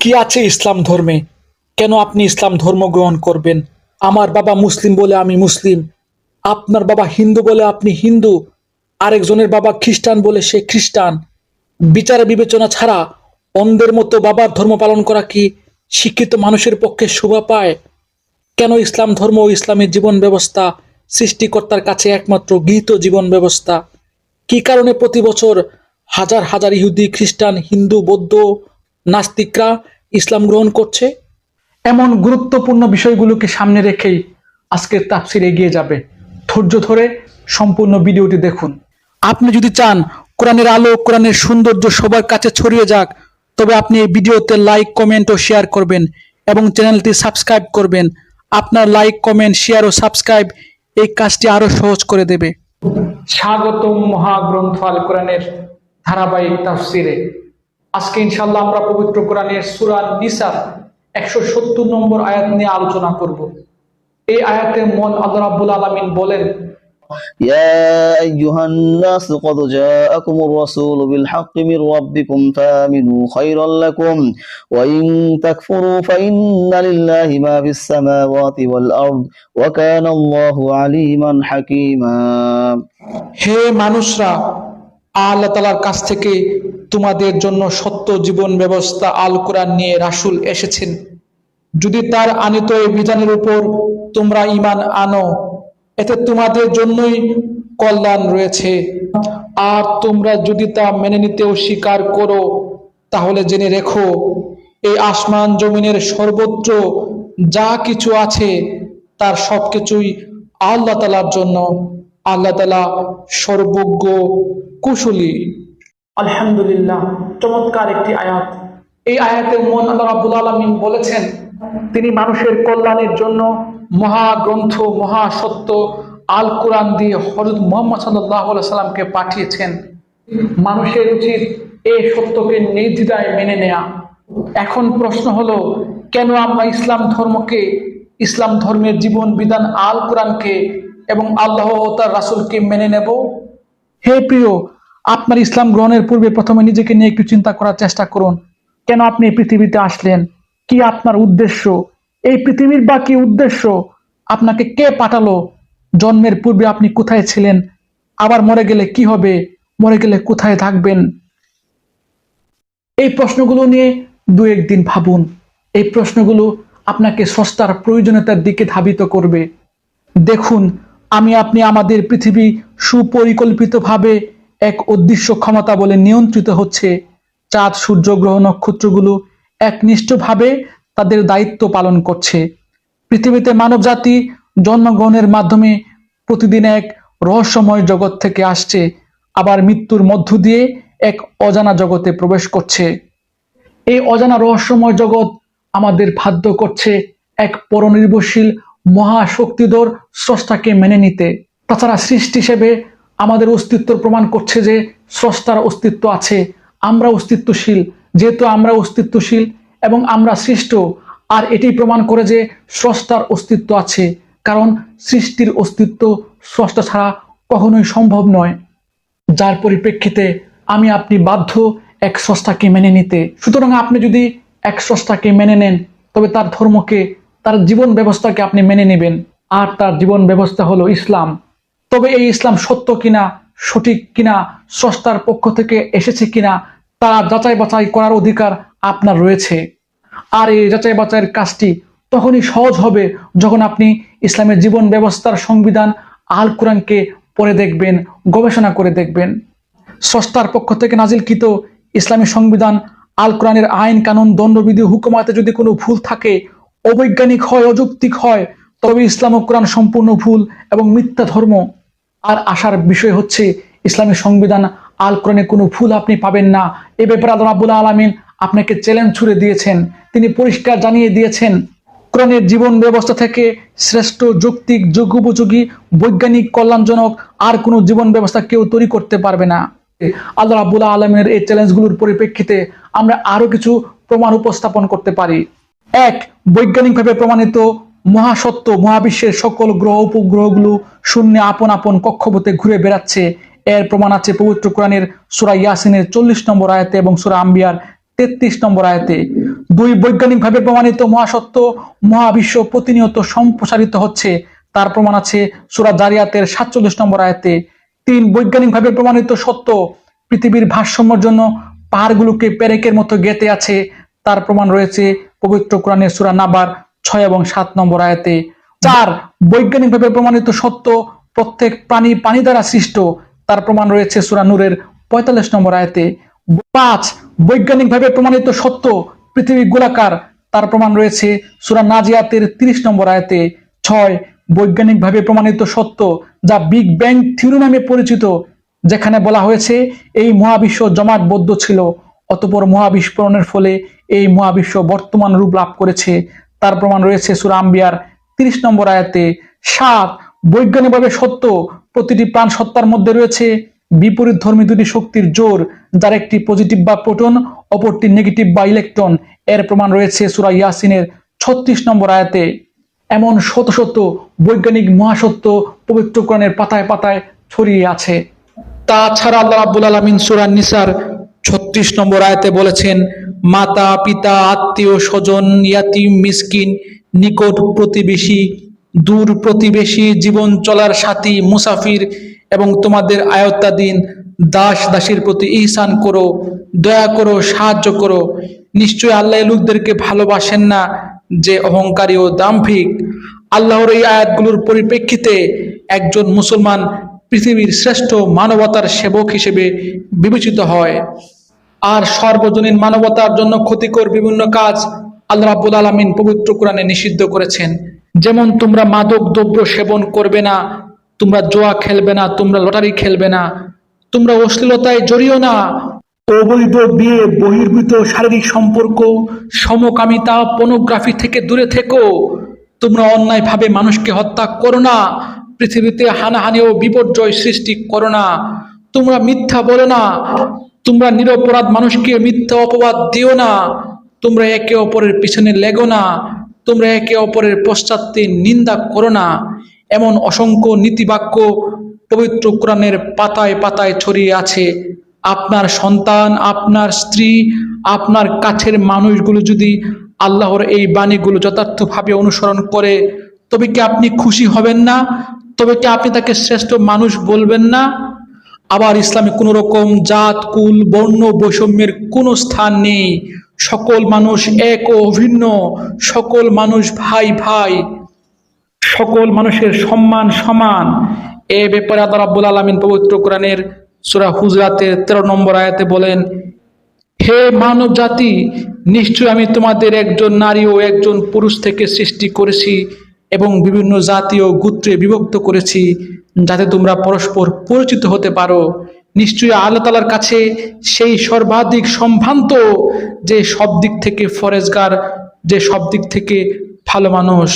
কি আছে ইসলাম ধর্মে? কেন আপনি ইসলাম ধর্ম গ্রহণ করবেন? আমার বাবা মুসলিম বলে আমি মুসলিম। আপনার বাবা হিন্দু বলে আপনি হিন্দু। আরেকজনের বাবা খ্রিস্টান বলে সে খ্রিস্টান। বিচার বিবেচনা ছাড়া অন্ধের মতো বাবার ধর্ম পালন করা কি শিক্ষিত মানুষের পক্ষে শোভা পায়? কেন ইসলাম ধর্ম ও ইসলামের জীবন ব্যবস্থা সৃষ্টিকর্তার কাছে একমাত্র গৃহীত জীবন ব্যবস্থা? কি কারণে প্রতি বছর হাজার হাজার ইহুদি, খ্রিস্টান, হিন্দু, বৌদ্ধ নাস্তিকরা ইসলাম গ্রহণ করছে? এমন গুরুত্বপূর্ণ বিষয়গুলোকে সামনে রেখেই আজকের তাফসির এগিয়ে যাবে। ধৈর্য ধরে সম্পূর্ণ ভিডিওটি দেখুন। আপনি যদি চান কোরআনের আলো, কোরআনের সৌন্দর্য সবার কাছে ছড়িয়ে যাক, তবে আপনি এই ভিডিওতে লাইক, কমেন্ট ও শেয়ার করবেন এবং চ্যানেলটি সাবস্ক্রাইব করবেন। আপনার লাইক, কমেন্ট, শেয়ার ও সাবস্ক্রাইব এই কাজটি আরও সহজ করে দেবে। স্বাগতম মহাগ্রন্থ আল কোরআনের ধারাবাহিক তাফসিরে। আজকে ইনশাল্লাহ আমরা পবিত্র কোরআনের সুরা নিসার একশো সত্তর নম্বর আয়াত নিয়ে আলোচনা করব এই আয়াতের মন আল্লাহ রাব্বুল আলামিন বলেন يا أيها الناس قد جاءكم الرسول بالحق من ربكم فآمنوا خيرا لكم وإن تكفروا فإن لله ما في السماوات والأرض وكان الله عليما حكيما হে মানুষরা আল্লাহ তালার কাছ থেকে তোমাদের জন্য সত্য জীবন ব্যবস্থা আল কোরআন নিয়ে রাসূল এসেছেন। যদি তার আনিত বিধানের উপর তোমরা ঈমান আনো, এতে তোমাদের জন্যই কল্যাণ রয়েছে। আর তোমরা যদি তা মেনে নিতে অস্বীকার করো, তাহলে জেনে রেখো, এই আসমান জমিনের সর্বত্র যা কিছু আছে, তার সবকিছুই আল্লাহ তালার জন্য। আল্লাহ তালা সর্বজ্ঞ, কুশলী। আলহামদুলিল্লাহ, চমৎকার একটি আয়াত। এই আয়াতের মন আল্লাহ রাব্বুল আলামিন বলেছেন, তিনি মানুষের কল্যাণের জন্য মহা মহাগ্রন্থ, মহাসত্য আল কোরআন দিয়ে হযরত মোহাম্মদ সাল্লাল্লাহু সাল্লামকে পাঠিয়েছেন। মানুষের উচিত এই সত্যকে নির্দ্বিধায় মেনে নেয়া। এখন প্রশ্ন হলো, কেন আমরা ইসলাম ধর্মকে, ইসলাম ধর্মের জীবন বিধান আল কোরআনকে এবং আল্লাহ তার রাসুলকে মেনে নেব? হে প্রিয় আপনার ইসলাম গ্রহণের পূর্বে প্রথমে নিজেকে নিয়ে একটু চিন্তা করার চেষ্টা করুন। কেন আপনি এই পৃথিবীতে আসলেন? কি আপনার উদ্দেশ্য? এই পৃথিবীর বা কি উদ্দেশ্য? আপনাকে কে পাঠালো? জন্মের পূর্বে আপনি কোথায় ছিলেন? আবার মরে গেলে কি হবে? মরে গেলে কোথায় থাকবেন? এই প্রশ্নগুলো নিয়ে দু একদিন ভাবুন। এই প্রশ্নগুলো আপনাকে সস্তার প্রয়োজনীয়তার দিকে ধাবিত করবে। দেখুন, আমি আপনি আমাদের পৃথিবী সুপরিকল্পিতভাবে এক অদৃশ্য ক্ষমতা বলে নিয়ন্ত্রিত হচ্ছে চাঁদ, সূর্য, গ্রহ, নক্ষত্রগুলো একনিষ্ঠভাবে তাদের দায়িত্ব পালন করছে। পৃথিবীতে মানবজাতি জন্মগ্রহণের মাধ্যমে প্রতিদিন এক রহস্যময় জগৎ থেকে আসছে, আবার মৃত্যুর মধ্য দিয়ে এক অজানা জগতে প্রবেশ করছে। এই অজানা রহস্যময় জগৎ আমাদের বাধ্য করছে এক পরনির্ভরশীল মহাশক্তিধর স্রষ্টাকে মেনে নিতে। তাছাড়া সৃষ্টি হিসেবে আমাদের অস্তিত্ব প্রমাণ করছে যে স্রষ্টার অস্তিত্ব আছে, আমরা অস্তিত্বশীল। যেহেতু আমরা অস্তিত্বশীল এবং আমরা সৃষ্ট, আর এটি প্রমাণ করে যে স্রষ্টার অস্তিত্ব আছে, কারণ সৃষ্টির অস্তিত্ব স্রষ্টা ছাড়া কখনোই সম্ভব নয়। যার পরিপ্রেক্ষিতে আমি আপনি বাধ্য এক স্রষ্টাকে মেনে নিতে। সুতরাং আপনি যদি এক স্রষ্টাকে মেনে নেন, তবে তার ধর্মকে, তার জীবন ব্যবস্থাকে আপনি মেনে নেবেন। আর তার জীবন ব্যবস্থা হলো ইসলাম। তবে এই ইসলাম সত্য কিনা, সঠিক কিনা, স্রষ্টার পক্ষ থেকে এসেছে কিনা, তা যাচাই বাছাই করার অধিকার আপনার রয়েছে। আর এই যাচাই বাছাইয়ের কাজটি তখনই সহজ হবে যখন আপনি ইসলামের জীবন ব্যবস্থার সংবিধান আল কোরআনকে পড়ে দেখবেন, গবেষণা করে দেখবেন। স্রষ্টার পক্ষ থেকে নাজিলকৃত ইসলামী সংবিধান, আল কোরআনের আইন, কানুন, দণ্ডবিধি, হুকুমাতে যদি কোনো ভুল থাকে, অবৈজ্ঞানিক হয়, অযৌক্তিক হয়, তবে ইসলাম ও কোরআন সম্পূর্ণ ভুল এবং মিথ্যা ধর্ম আর আসার বিষয় হচ্ছে ইসলামী সংবিধান আল কোরআনে কোনো ভুল আপনি পাবেন না। এ ব্যাপারে আল্লাহ রাব্বুল আলামিন আপনাকে চ্যালেঞ্জ ছুড়ে দিয়েছেন। তিনি পরিষ্কার জানিয়ে দিয়েছেন কোরআনের জীবন ব্যবস্থা থেকে শ্রেষ্ঠ যৌক্তিক যোগ্যোপযোগী বৈজ্ঞানিক, কল্যাণজনক আর কোনো জীবন ব্যবস্থা কেউ তৈরি করতে পারবে না। আল্লাহ রাবুল আলমের এই চ্যালেঞ্জগুলোর পরিপ্রেক্ষিতে আমরা আরও কিছু প্রমাণ উপস্থাপন করতে পারি। এক, বৈজ্ঞানিকভাবে প্রমাণিত মহাসত্য, মহাবিশ্বের সকল গ্রহ, উপগ্রহগুলো শূন্যে আপন আপন কক্ষপথে ঘুরে বেড়াচ্ছে। এর প্রমাণ আছে পবিত্র কোরআনের সুরা ইয়াসিনের চল্লিশ নম্বর আয়াতে এবং সুরা আম্বিয়ার তেত্রিশ নম্বর আয়াতে। দুই বৈজ্ঞানিকভাবে প্রমাণিত মহাসত্য, মহাবিশ্ব প্রতিনিয়ত সম্প্রসারিত হচ্ছে। তার প্রমাণ আছে সুরা জারিয়াতের সাতচল্লিশ নম্বর আয়াতে। তিন বৈজ্ঞানিকভাবে প্রমাণিত সত্য, পৃথিবীর ভারসাম্যর জন্য পাহাড়গুলোকে পেরেকের মতো গেতে আছে। তার প্রমাণ রয়েছে পবিত্র কোরআনের সুরা নাবার ছয় এবং সাত নম্বর আয়াতে চার বৈজ্ঞানিকভাবে প্রমাণিত সত্য, প্রত্যেক প্রাণী পানি দ্বারা সৃষ্ট। তার প্রমাণ রয়েছে সুরা নূরের পঁয়তাল্লিশ নম্বর আয়াতে। পাঁচ বৈজ্ঞানিকভাবে প্রমাণিত সত্য, পৃথিবী গোলাকার। তার প্রমাণ রয়েছে সুরা নাজিয়াতের তিরিশ নম্বর আয়াতে। ছয় বৈজ্ঞানিকভাবে প্রমাণিত সত্য, যা বিগ ব্যাং থিওরি নামে পরিচিত, যেখানে বলা হয়েছে এই মহাবিশ্ব জমাটবদ্ধ ছিল। অতপর মহাবিস্ফোরণের ফলে এই মহাবিশ্ব বর্তমান রূপ লাভ করেছে। তার প্রমাণ রয়েছে সুরা আম্বিয়ার তিরিশ নম্বর আয়াতে। সাত, বৈজ্ঞানিকভাবে সত্য, প্রতিটি প্রাণ সত্তার মধ্যে রয়েছে বিপরীত ধর্মী দুটি শক্তির জোর, যার একটি পজিটিভ বা প্রোটন, অপরটি নেগেটিভ বা ইলেকট্রন এর প্রমাণ রয়েছে সুরা ইয়াসিনের ছত্রিশ নম্বর আয়াতে। এমন শত শত বৈজ্ঞানিক মহাসত্য পবিত্র কোরআনের পাতায় পাতায় ছড়িয়ে আছে। তাছাড়া আল্লাহ রাব্বুল আলামিন সূরা নিসার ছত্রিশ নম্বর আয়াতে বলেছেন, মাতা, পিতা, আত্মীয়, স্বজন, ইয়াতিম, মিসকিন, নিকট প্রতিবেশী, দূর প্রতিবেশী, জীবন চলার সাথী, মুসাফির এবং তোমাদের আয়ত্তাধীন দাস দাসীর প্রতি ইহসান করো, দয়া করো, সাহায্য করো। নিশ্চয় আল্লাহ লোকদেরকে ভালোবাসেন না যে অহংকারী ও দাম্ভিক। আল্লাহর এই আয়াতগুলোর পরিপ্রেক্ষিতে একজন মুসলমান পৃথিবীর শ্রেষ্ঠ মানবতার সেবক হিসেবে বিবেচিত হয়। আর সর্বজনীন মানবতার জন্য ক্ষতিকর বিভিন্ন কাজ আল্লাহ রাব্বুল আলামিন পবিত্র কোরআনে নিষিদ্ধ করেছেন। যেমন তোমরা মাদক দ্রব্য সেবন করবে না, তোমরা জোয়া খেলবে না, তোমরা লটারি খেলবে না, তোমরা অশ্লীলতায় জড়িও না। অবৈধ বিয়ে, বহির্ভূত শারীরিক সম্পর্ক, সমকামিতা পনোগ্রাফি থেকে দূরে থেকো। তোমরা অন্যায়ভাবে মানুষকে হত্যা করো না, পৃথিবীতে হানাহানি ও বিপর্যয় সৃষ্টি করো না। তোমরা মিথ্যা বলো না। তোমরা নিরপরাধ মানুষকে মিথ্যা অপবাদ দিও না। তোমরা একে অপরের পিছনে লেগো না। তোমরা একে অপরের পশ্চাতে নিন্দা করো না। এমন অসংখ্য নীতিবাক্য পবিত্র কোরআনের পাতায় পাতায় ছড়িয়ে আছে। আপনার সন্তান, আপনার স্ত্রী, আপনার কাছের মানুষগুলো যদি আল্লাহর এই বাণীগুলো যথার্থভাবে অনুসরণ করে, তবে কি আপনি খুশি হবেন না? তবে কি আপনি তাকে শ্রেষ্ঠ মানুষ বলবেন না? আবার ইসলামে কোনো রকম জাত, কুল, বর্ণ, বৈষম্যের কোনো স্থান নেই। সকল মানুষ এক ও অভিন্ন। সকল মানুষ ভাই ভাই। সকল মানুষের সম্মান সমান। এ ব্যাপারে আল্লাহ রাব্বুল আলামিন পবিত্র কোরআনের সূরা হুজরাতের 13 নম্বর আয়াতে বলেন, হে মানব জাতি নিশ্চয় আমি তোমাদের একজন নারী ও একজন পুরুষ থেকে সৃষ্টি করেছি। এবং বিভিন্ন জাতীয় গোত্রে বিভক্ত করেছি যাতে তোমরা পরস্পর পরিচিত হতে পারো। নিশ্চয়ই আল্লাহ তালার কাছে সেই সর্বাধিক সম্ভ্রান্ত যে সব দিক থেকে ফরেজগার, যে সব দিক থেকে ভালো মানুষ।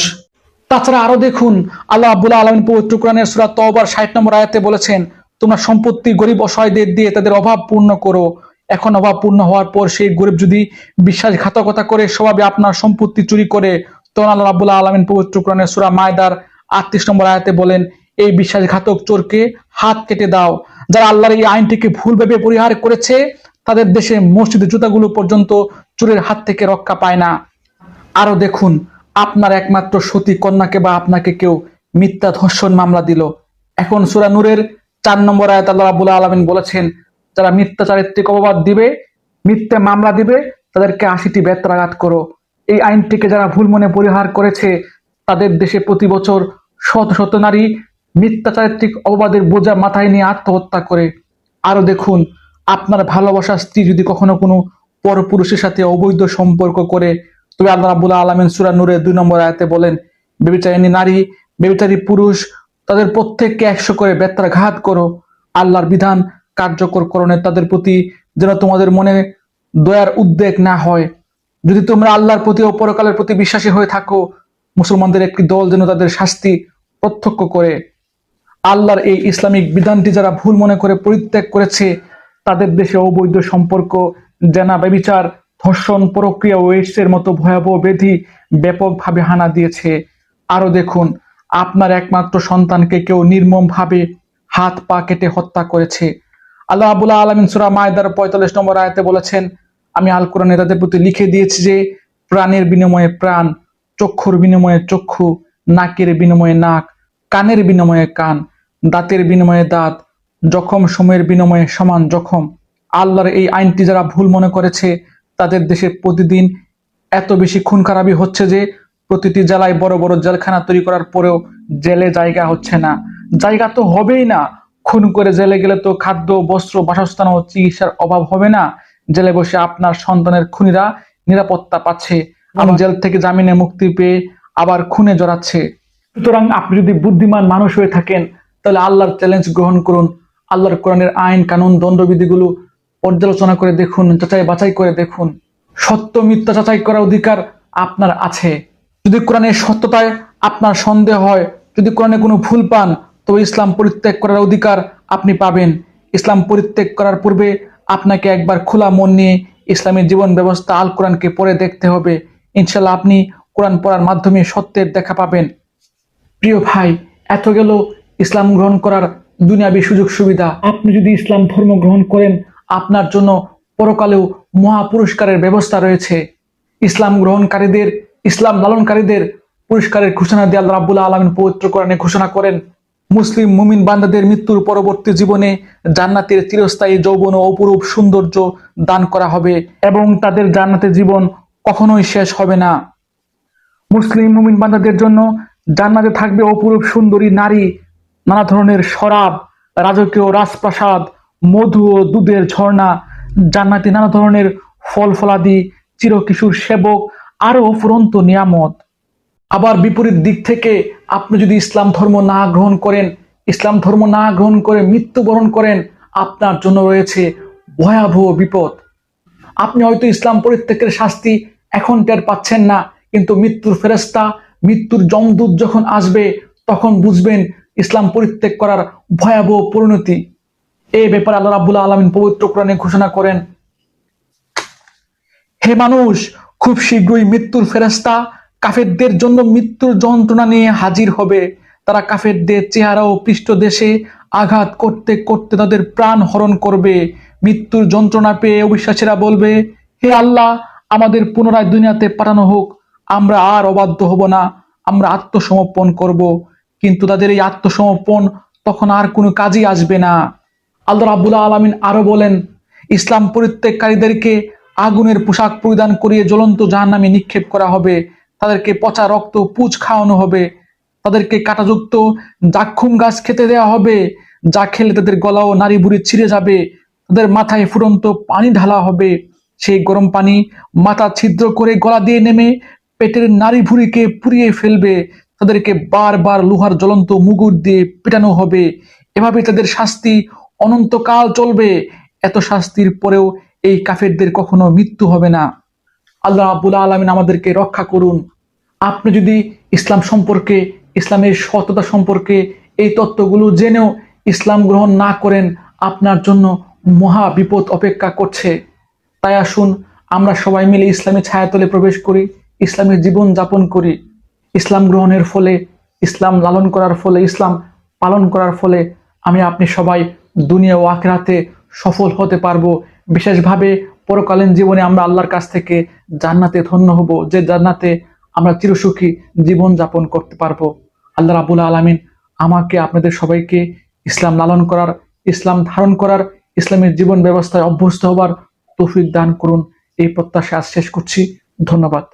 তাছাড়া আরও দেখুন, আল্লাহ আব্বুল আলমিন পবিত্র কোরআনের সুরা ষাট নম্বর আয়াতে বলেছেন, তোমরা সম্পত্তি গরিব অসহায়দের দিয়ে তাদের অভাব পূর্ণ করো। এখন অভাব পূর্ণ হওয়ার পর সেই গরিব যদি বিশ্বাসঘাতকতা করে, স্বভাবে আপনার সম্পত্তি চুরি করে তখন আল্লাহ রাবুল্লাহ আয়াতে বলেন, এই বিশ্বাসঘাতক চোরকে হাত কেটে দাও। যারা আল্লাহর এই আইনটিকে ভুলভাবে পরিহার করেছে, তাদের দেশে মসজিদের জুতাগুলো পর্যন্ত চোরের হাত থেকে রক্ষা পায় না। আরও দেখুন, আপনার একমাত্র সতী কন্যাকে বা আপনাকে কেউ মিথ্যা ধর্ষণ মামলা দিল। এখন সুরা নূরের চার নম্বর আয়াত আল্লাহ রাবুল আলমিন বলেছেন, যারা মিথ্যা চারিত্রিক অপবাদ দিবে, মিথ্যা মামলা দিবে, তাদেরকে আশিটি বেত্রাঘাত করো। এই আইনটিকে যারা ভুল মনে পরিহার করেছে, তাদের দেশে প্রতি বছর শত শত নারী মিথ্যা চারিত্রিক অপবাদের বোঝা মাথায় নিয়ে আত্মহত্যা করে। আরও দেখুন, আপনার ভালোবাসা স্ত্রী যদি কখনো কোনো পরপুরুষের সাথে অবৈধ সম্পর্ক করে, তবে আল্লাহ রাবুল্লাহ আলমিন সুরা নূরের দুই নম্বর আয়াতে বলেন বেবিচারিণী নারী বেবিচারী পুরুষ, তাদের প্রত্যেককে একশো করে বেত্রাঘাত করো। আল্লাহর বিধান কার্যকর করণে তাদের প্রতি যেন তোমাদের মনে দয়ার উদ্বেগ না হয়। যদি তোমরা আল্লাহর প্রতি ও পরকালের প্রতি বিশ্বাসী হয়ে থাকো, মুসলমানদের একটি দল যেন তাদের শাস্তি প্রত্যক্ষ করে। আল্লাহর এই ইসলামিক বিধানটি যারা ভুল মনে করে পরিত্যাগ করেছে, তাদের দেশে অবৈধ সম্পর্ক, জেনা ব্যবিচার, ধর্ষণ প্রক্রিয়া ও এইডসের মতো ভয়াবহ ব্যাধি ব্যাপকভাবে হানা দিয়েছে। আরও দেখুন, আপনার একমাত্র সন্তানকে কেউ নির্মমভাবে হাত পা কেটে হত্যা করেছে। আল্লাহ আবুল্লাহ আলমিন সুরা মায়দার পঁয়তাল্লিশ নম্বর আয়াতে বলেছেন আমি আল কোরআনে তাদের প্রতি লিখে দিয়েছি যে, প্রাণের বিনিময়ে প্রাণ, চক্ষুর বিনিময়ে চক্ষু, নাকের বিনিময়ে নাক, কানের বিনিময়ে কান, দাঁতের বিনিময়ে দাঁত, জখম সময়ের বিনিময়ে সমান জখম। আল্লাহর এই আইনটি যারা ভুল মনে করেছে, তাদের দেশে প্রতিদিন এত বেশি খুন খারাপি হচ্ছে যে, প্রতিটি জেলায় বড় বড় জেলখানা তৈরি করার পরেও জেলে জায়গা হচ্ছে না। জায়গা তো হবেই না। খুন করে জেলে গেলে তো খাদ্য, বস্ত্র, বাসস্থান ও চিকিৎসার অভাব হবে না। জেলে বসে আপনার সন্তানের খুনিরা নিরাপত্তা পাচ্ছে। এবং জেল থেকে জামিনে মুক্তি পেয়ে আবার খুনে জড়াচ্ছে। সুতরাং আপনি যদি বুদ্ধিমান মানুষ হয়ে থাকেন তাহলে আল্লাহর চ্যালেঞ্জ গ্রহণ করুন। আল্লাহর কোরআনের আইন কানুন দণ্ডবিধিগুলো পর্যালোচনা করে দেখুন যাচাই বাছাই করে দেখুন। সত্য মিথ্যা যাচাই করার অধিকার আপনার আছে। যদি কোরআনের সত্যতায় আপনার সন্দেহ হয় যদি কোরআনে কোনো ভুল পান তবে ইসলাম পরিত্যাগ করার অধিকার আপনি পাবেন। ইসলাম পরিত্যাগ করার পূর্বে আপনাকে একবার খোলা মন নিয়ে ইসলামের জীবন ব্যবস্থা আল কোরআনকে পড়ে দেখতে হবে। ইনশাল্লাহ আপনি কোরআন পড়ার মাধ্যমে সত্যের দেখা পাবেন। প্রিয় ভাই, এত গেল ইসলাম গ্রহণ করার দুনিয়াবি সুযোগ সুবিধা। আপনি যদি ইসলাম ধর্ম গ্রহণ করেন, আপনার জন্য পরকালেও মহা পুরস্কারের ব্যবস্থা রয়েছে। ইসলাম গ্রহণকারীদের, ইসলাম লালনকারীদের পুরস্কারের ঘোষণা দিয়ে আল্লাহ রাব্বুল আলমিন পবিত্র কোরআনে ঘোষণা করেন। মুসলিম মুমিন বান্দাদের মৃত্যুর পরবর্তী জীবনে জান্নাতের চিরস্থায়ী যৌবন ও অপরূপ সৌন্দর্য দান করা হবে এবং তাদের জান্নাতের জীবন কখনোই শেষ হবে না। মুসলিম মুমিন বান্দাদের জন্য জান্নাতে থাকবে অপরূপ সুন্দরী নারী, নানা ধরনের শরাব, রাজকীয় রাজপ্রাসাদ, মধু ও দুধের ঝর্ণা, জান্নাতে নানা ধরনের ফল ফলাদি চিরকিশোর সেবক, আরও ফুরন্ত নিয়ামত। আবার বিপরীত দিক থেকে আপনি যদি ইসলাম ধর্ম না গ্রহণ করেন, ইসলাম ধর্ম না গ্রহণ করে মৃত্যুবরণ করেন, আপনার জন্য রয়েছে ভয়াবহ বিপদ। আপনি হয়তো ইসলাম পরিত্যাগের শাস্তি এখন টের পাচ্ছেন না, কিন্তু মৃত্যুর ফেরেস্তা মৃত্যুর জমদূত যখন আসবে, তখন বুঝবেন ইসলাম পরিত্যাগ করার ভয়াবহ পরিণতি। এই ব্যাপারে আল্লাহ রাবুল আলমিন পবিত্র কোরআনে ঘোষণা করেন, হে মানুষ, খুব শীঘ্রই মৃত্যুর ফেরেস্তা কাফেরদের জন্য মৃত্যুর যন্ত্রণা নিয়ে হাজির হবে। তারা কাফেরদের চেহারা ও পৃষ্ঠদেশে আঘাত করতে করতে তাদের প্রাণ হরণ করবে। মৃত্যুর যন্ত্রণা পেয়ে অবিশ্বাসীরা বলবে, হে আল্লাহ, আমাদের পুনরায় দুনিয়াতে পাঠানো হোক। আমরা আর অবাধ্য হব না। আমরা আত্মসমর্পণ করব। কিন্তু তাদের এই আত্মসমর্পণ তখন আর কোনো কাজই আসবে না। আল্লাহ রাবুল্লাহ আলমিন আরও বলেন, ইসলাম পরিত্যাগকারীদেরকে আগুনের পোশাক পরিধান করিয়ে জ্বলন্ত জাহান্নামে নিক্ষেপ করা হবে। তাদেরকে পচা রক্ত পুচ খাওয়ানো হবে। তাদেরকে কাটাযুক্ত জাক্ষুম গাছ খেতে দেওয়া হবে। যা খেলে তাদের গলা ও নারী বুড়ি ছিঁড়ে যাবে। তাদের মাথায় ফুরন্ত পানি ঢালা হবে। সেই গরম পানি মাথা ছিদ্র করে গলা দিয়ে নেমে পেটের নারী ভুঁড়িকে পুড়িয়ে ফেলবে। তাদেরকে বারবার লোহার জ্বলন্ত মুগুর দিয়ে পেটানো হবে। এভাবে তাদের শাস্তি অনন্তকাল চলবে। এত শাস্তির পরেও এই কাফেরদের কখনো মৃত্যু হবে না। আল্লাহ আবুল আলমিন আমাদেরকে রক্ষা করুন। আপনি যদি ইসলাম সম্পর্কে, ইসলামের সততা সম্পর্কে এই তত্ত্বগুলো জেনেও ইসলাম গ্রহণ না করেন, আপনার জন্য মহা বিপদ অপেক্ষা করছে। তাই আসুন, আমরা সবাই মিলে ইসলামী ছায়াতলে প্রবেশ করি ইসলামের জীবন যাপন করি। ইসলাম গ্রহণের ফলে, ইসলাম লালন করার ফলে, ইসলাম পালন করার ফলে আমি, আপনি সবাই দুনিয়া ও আখেরাতে সফল হতে পারব। বিশেষভাবে পরকালীন জীবনে আমরা আল্লাহর কাছ থেকে জান্নাতে ধন্য হব। যে জান্নাতে আমরা চিরসুখী জীবন যাপন করতে পারব। আল্লাহ রাবুল আলমিন আমাকে, আপনাদের সবাইকে ইসলাম লালন করার, ইসলাম ধারণ করার, ইসলামের জীবন ব্যবস্থায় অভ্যস্ত হবার তৌফিক দান করুন। এই প্রত্যাশা আজ শেষ করছি। ধন্যবাদ।